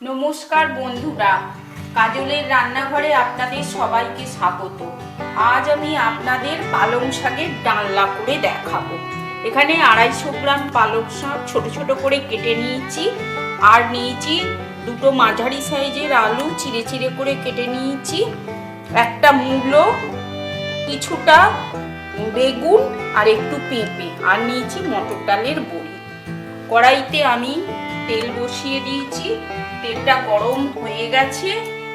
নমস্কার বন্ধুরা, কাজলের রান্নাঘরে আপনাদের সবাইকে স্বাগত। আজ আমি আপনাদের পালং শাকের ডালনা করে দেখাবো। এখানে আড়াইশো গ্রাম পালং শাক ছোট ছোট করে কেটে নিয়েছি, আর নিয়েছি দুটো মাঝারি সাইজের আলু চিড়ে চিড়ে করে কেটে নিয়েছি, একটা মূলো, কিছুটা বেগুন, আর একটু পেঁপে, আর নিয়েছি মটর ডালের বড়ি। কড়াইতে আমি তেল বসিয়ে দিয়েছি, তেলটা গরম হয়ে গেছে,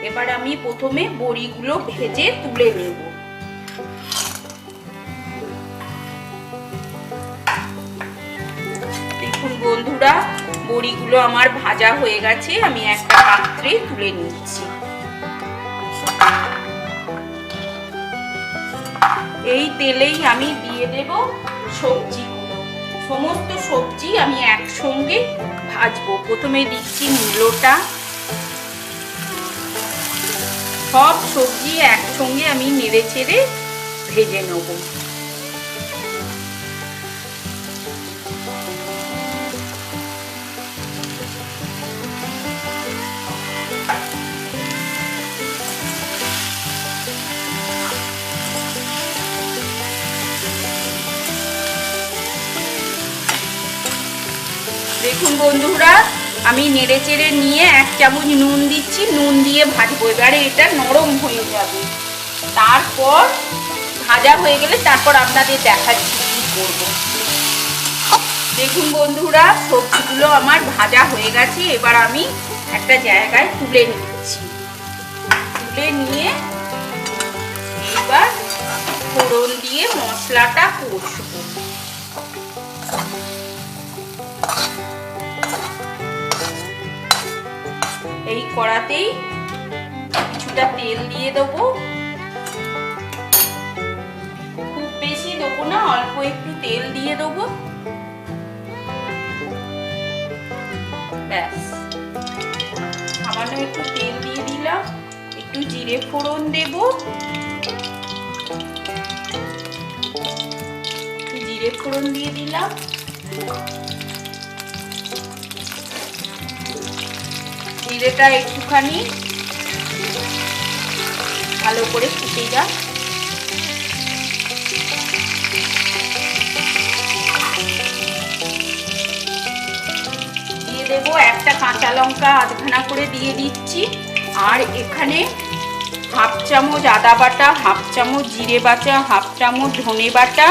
এবার আমি প্রথমে বড়িগুলো ভেজে তুলে নেব। দেখুন বন্ধুরা, বড়িগুলো আমার ভাজা হয়ে গেছে, আমি একটা পাত্রে তুলে নিচ্ছি। এই তেলেই আমি দিয়ে দেব সবজিগুলো সমস্ত সবজি আমি একসঙ্গে ভাজবো। প্রথমে দিচ্ছি মূলোটা। সব সবজি একসঙ্গে আমি নেড়ে চেড়ে ভেজে নেব। দেখুন বন্ধুরা, আমি নেড়ে চেড়ে নিয়ে এক চামচ নুন দিচ্ছি, নুন দিয়ে ভাজবো। এবারে এটা নরম হয়ে যাবে। তারপর ভাজা হয়ে গেলে তারপর আপনাদের দেখাচ্ছি কি করব। দেখুন বন্ধুরা, সবজিগুলো আমার ভাজা হয়ে গেছে, এবার আমি একটা জায়গায় তুলে নিচ্ছি। তুলে নিয়ে এবার ফোড়ন দিয়ে মশলাটা কষবো। কড়াতেই কিছুটা তেল দিয়ে দেবো। খুব বেশি দেবো না, অল্প একটু তেল দিয়ে দেবো। ব্যাস। সামান্য একটু তেল দিয়ে দিলাম, একটু জিরে ফোড়ন দেব। জিরে ফোড়ন দিয়ে দিলাম। জিরেটা একটুখানি ভালো করে ফুটে যাক। দিয়ে দেবো একটা কাঁচা লঙ্কা আধখানা করে দিয়ে দিচ্ছি। আর এখানে হাফ চামচ আদা বাটা, হাফ চামচ জিরে বাটা, হাফ চামচ ধনে বাটা,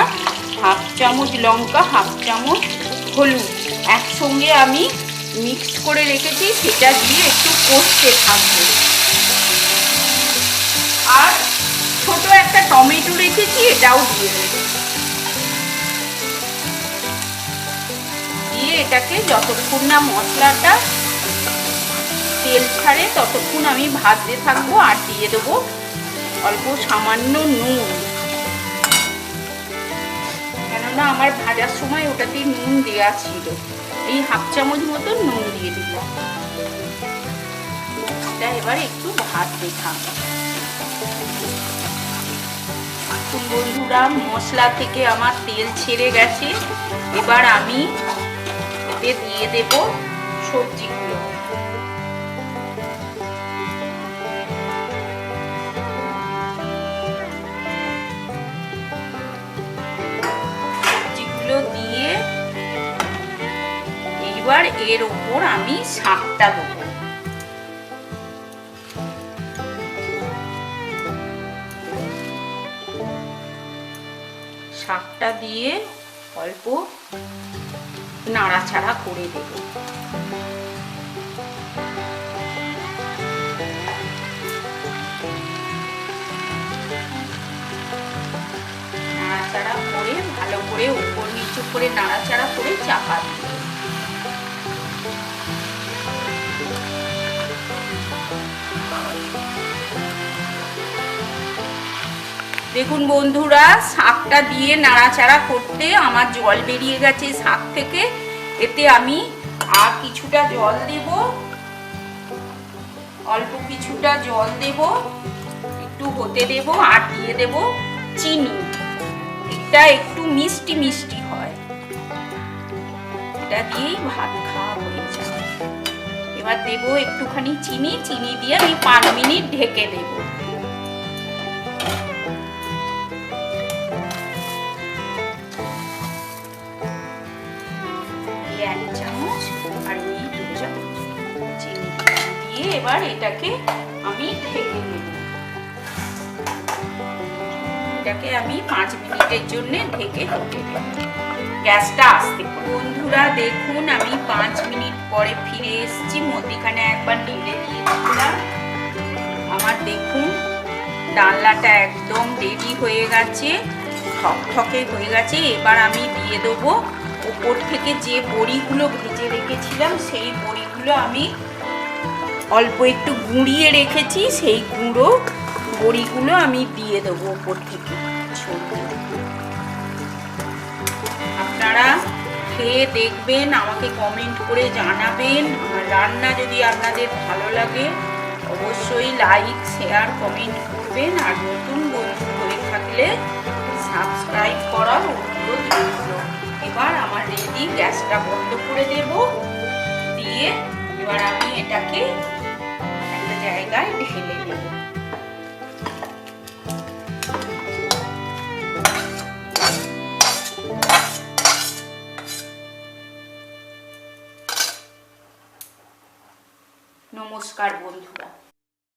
হাফ চামচ লঙ্কা, হাফ চামচ হলুদ। একসঙ্গে আমি মিক্স করে রেখেছি, সেটা দিয়ে একটু কষতে থাকব। আর ছোট একটা টমেটো রেখেছি, এটাও দিয়ে দেবো। দিয়ে এটাকে যতক্ষণ না মশলাটা তেল ছাড়ে, ততক্ষণ আমি ভাজতে থাকব আর দিয়ে দেবো অল্প সামান্য নুন। কেননা আমার ভাজার সময় ওটাতে নুন দেওয়া ছিল। এই হাফ চামচ মতো নুন দিয়ে দিলাম এটা এবার একটু ভাজতে থাকব বন্ধুরা, মশলা থেকে আমার তেল ছেড়ে গেছে। এবার আমি এতে দিয়ে দেব সবজিগুলো। সবজিগুলো দিয়ে এইবার এর ওপর আমি শাকটা দেবো। শাকটা দিয়ে অল্প নাড়াচাড়া করে দেব। নাড়াচাড়া করে, ভালো করে উপর নিচু করে নাড়াচাড়া করে চাপা দিব দেখুন বন্ধুরা, শাকটা দিয়ে নাড়াচাড়া করতে আমার জল বেরিয়ে গেছে শাক থেকে। এতে আমি আর কিছুটা জল দেব। অল্প কিছুটা জল দেব। একটু হতে দেব আর দিয়ে দেব চিনি। এটা একটু মিষ্টি মিষ্টি হয়। এটা দিয়েই ভাত খাওয়া হয়ে যায় এবার দেবো একটুখানি চিনি। চিনি দিয়ে আমি পাঁচ মিনিট ঢেকে দেব। এক চামচ আর এই দু চামচ চিনি দিয়ে এবার এটাকে আমি ঢেকে দেব এটাকে আমি পাঁচ মিনিটের জন্য ঢেকে দেব গ্যাসটা আসতে বন্ধুরা, দেখুন, আমি পাঁচ মিনিট পরে ফিরে এসেছি। মধ্যিখানে একবার নেড়ে দিয়েছিলাম আমার দেখুন, ডালনাটা একদম রেডি হয়ে গেছে, ঠকঠকে হয়ে গেছে। এবার আমি দিয়ে দেবো ওপর থেকে যে বড়িগুলো ভেজে রেখেছিলাম, সেই বড়িগুলো আমি অল্প একটু গুঁড়িয়ে রেখেছি, সেই গুঁড়ো বড়িগুলো আমি দিয়ে দেবো ওপর থেকে। আপনারা খেয়ে দেখবেন, আমাকে কমেন্ট করে জানাবেন। আমার রান্না যদি আপনাদের ভালো লাগে, অবশ্যই লাইক শেয়ার কমেন্ট করবেন। আর নতুন বন্ধু হয়ে থাকলে সাবস্ক্রাইব এবার রেডি গ্যাসটা বন্ধ করে দেব। দিয়ে এবার আমি এটাকে একটা জায়গায় ঢেলে নেব। নমস্কার বন্ধুরা।